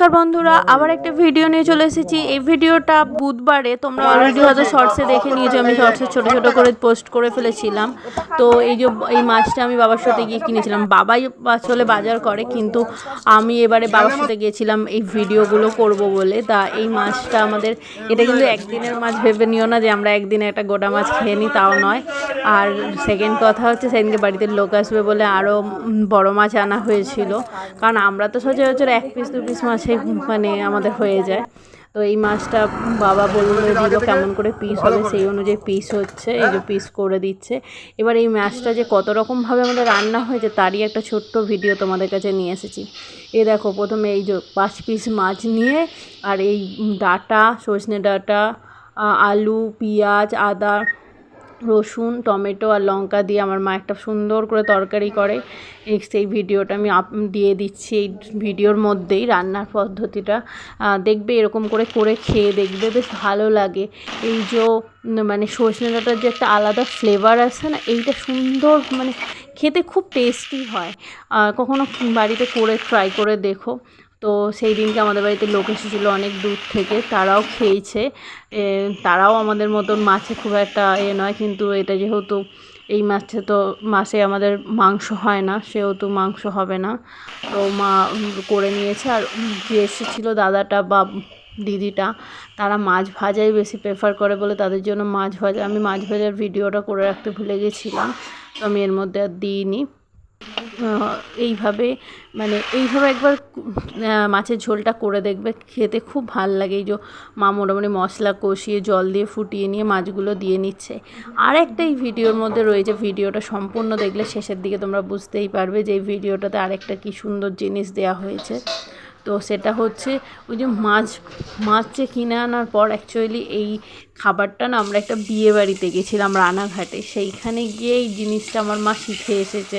নমস্কার বন্ধুরা, আবার একটা ভিডিও নিয়ে চলে এসেছি। এই ভিডিওটা বুধবারে, তোমরা অলরেডি হয়তো শর্টসে দেখে নিয়েছো, আমি শর্টসে ছোটো ছোটো করে পোস্ট করে ফেলেছিলাম। তো এই যে, এই মাছটা আমি বাবার সাথে গিয়ে কিনেছিলাম। বাবাই আসলে বাজার করে, কিন্তু আমি এবারে বাবার সাথে গিয়েছিলাম এই ভিডিওগুলো করব বলে। তা এই মাছটা আমাদের, এটা কিন্তু একদিনের মাছ, ভেবে নিও না যে আমরা একদিনে একটা গোটা মাছ খেয়ে নিই তাও নয়। আর সেকেন্ড কথা হচ্ছে, সেদিনকে বাড়িতে লোক আসবে বলে আরও বড় মাছ আনা হয়েছিল। কারণ আমরা তো সচরাচর এক পিস দু পিস মাছে মানে আমাদের হয়ে যায়। তো এই মাছটা বাবা বলল দিল কেমন করে পিস হবে, সেই অনুযায়ী পিস হচ্ছে, এই যে পিস করে দিচ্ছে। এবার এই মাছটা যে কত রকমভাবে আমাদের রান্না হয়েছে, তারই একটা ছোট্ট ভিডিও তোমাদের কাছে নিয়ে এসেছি। এ দেখো, প্রথমে এই যে পাঁচ পিস মাছ নিয়ে, আর এই ডাটা সজনে ডাটা আলু, পেঁয়াজ, আদা রসুন, টমেটো আর লঙ্কা দিয়ে আমার মা একটা সুন্দর করে তরকারি করে। এই সেই ভিডিওটা আমি আপ, দিয়ে দিচ্ছি এই ভিডিওর মধ্যেই রান্নার পদ্ধতিটা। দেখবে এরকম করে করে খেয়ে দেখবে, বেশ ভালো লাগে। এই যে মানে সজনে ডাঁটার যে একটা আলাদা ফ্লেভার আছে না, এইটা সুন্দর মানে খেতে খুব টেস্টি হয়। কখনো বাড়িতে করে ট্রাই করে দেখো। তো সেই দিনকে আমাদের বাড়িতে লোক এসেছিল অনেক দূর থেকে, তারাও খেয়েছে। তারাও আমাদের মতন মাছে খুব একটা এ নয়, কিন্তু এটা যেহেতু এই মাছে তো মাসে আমাদের মাংস হয় না, সেহেতু মাংস হবে না। তো মা করে নিয়েছে আর যে এসেছিল দাদাটা বা দিদিটা, তারা মাছ ভাজাই বেশি প্রেফার করে বলে তাদের জন্য মাছ ভাজা। আমি মাছ ভাজার ভিডিওটা করে রাখতে ভুলে গেছিলাম, তো আমি এর মধ্যে আর দিইনি। এইভাবে মানে এইভাবে একবার মাছের ঝোলটা করে দেখবে, খেতে খুব ভালো লাগে। এই যে মা মোটামুটি মশলা কষিয়ে, জল দিয়ে ফুটিয়ে নিয়ে মাছগুলো দিয়ে নিচ্ছে। আর একটা এই ভিডিওর মধ্যে রয়েছে, ভিডিওটা সম্পূর্ণ দেখলে শেষের দিকে তোমরা বুঝতেই পারবে যে এই ভিডিওটাতে আরেকটা কি সুন্দর জিনিস দেওয়া হয়েছে। তো সেটা হচ্ছে ওই যে মাছ মাছ কিনে আনার পর অ্যাকচুয়ালি এই খাবারটা না আমরা একটা বিয়ে বাড়িতে গেছিলাম রানাঘাটে। সেইখানে গিয়ে এই জিনিসটা আমার মা শিখে এসেছে,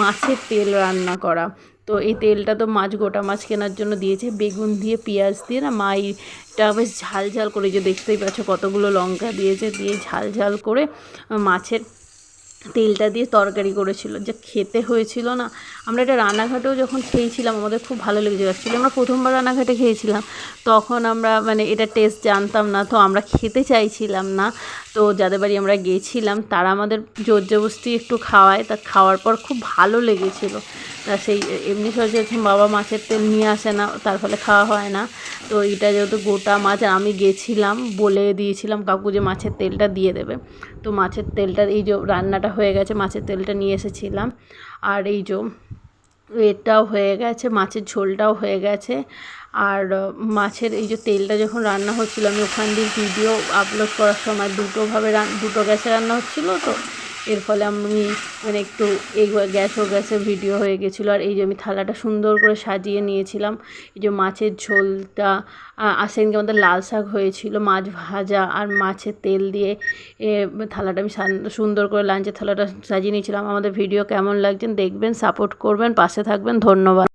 মাছের তেল রান্না করা। তো এই তেলটা তো মাছ, গোটা মাছ কেনার জন্য দিয়েছে। বেগুন দিয়ে, পেঁয়াজ দিয়ে না মা এইটা বেশ ঝাল ঝাল করে যে দেখতেই পাচ্ছ কতগুলো লঙ্কা দিয়েছে, দিয়ে ঝাল ঝাল করে মাছের তেলটা দিয়ে তরকারি করেছিল। যে খেতে হয়েছিল না। আমরা এটা রান্নাঘাটেও যখন খেয়েছিলাম, আমাদের খুব ভালো লেগেছিল। অ্যাকচুয়ালি আমরা প্রথমবার রান্নাঘাটে খেয়েছিলাম। তখন আমরা মানে এটা টেস্ট জানতাম না। তো আমরা খেতে চাইছিলাম না। তো যাদের বাড়ি আমরা গেছিলাম, তারা আমাদের জোর জবস্তি একটু খাওয়ায়। তা খাওয়ার পর খুব ভালো লেগেছিলো। সেই এমনি সচরাচর বাবা মাছের তেল নিয়ে আসে না, তার ফলে খাওয়া হয় না। তো এটা যেহেতু গোটা মাছ আমি গেছিলাম বলে দিয়েছিলাম কাকু যে মাছের তেলটা দিয়ে দেবে। তো মাছের তেলটা এই যে রান্নাটা হয়ে গেছে, মাছের তেলটা নিয়ে এসেছিলাম। আর এই যে এটাও হয়ে গেছে, মাছের ঝোলটাও হয়ে গেছে। আর মাছের এই যে তেলটা যখন রান্না হচ্ছিল, আমি ওখান দিয়ে ভিডিও আপলোড করার সময় দুটোভাবে দুটো গ্যাসে রান্না হচ্ছিল তো এর ফলে আমি মানে একটু এই গ্যাস ও গ্যাসের ভিডিও হয়ে গেছিল। আর এই যে আমি থালাটা সুন্দর করে সাজিয়ে নিয়েছিলাম। এই যে মাছের ঝোলটা আসেনকে আমাদের লাল শাক হয়েছিল, মাছ ভাজা আর মাছের তেল দিয়ে এ, থালাটা আমি সুন্দর করে লাঞ্চের থালাটা সাজিয়ে নিয়েছিলাম। আমাদের ভিডিও কেমন লাগছেন দেখবেন, সাপোর্ট করবেন, পাশে থাকবেন। ধন্যবাদ।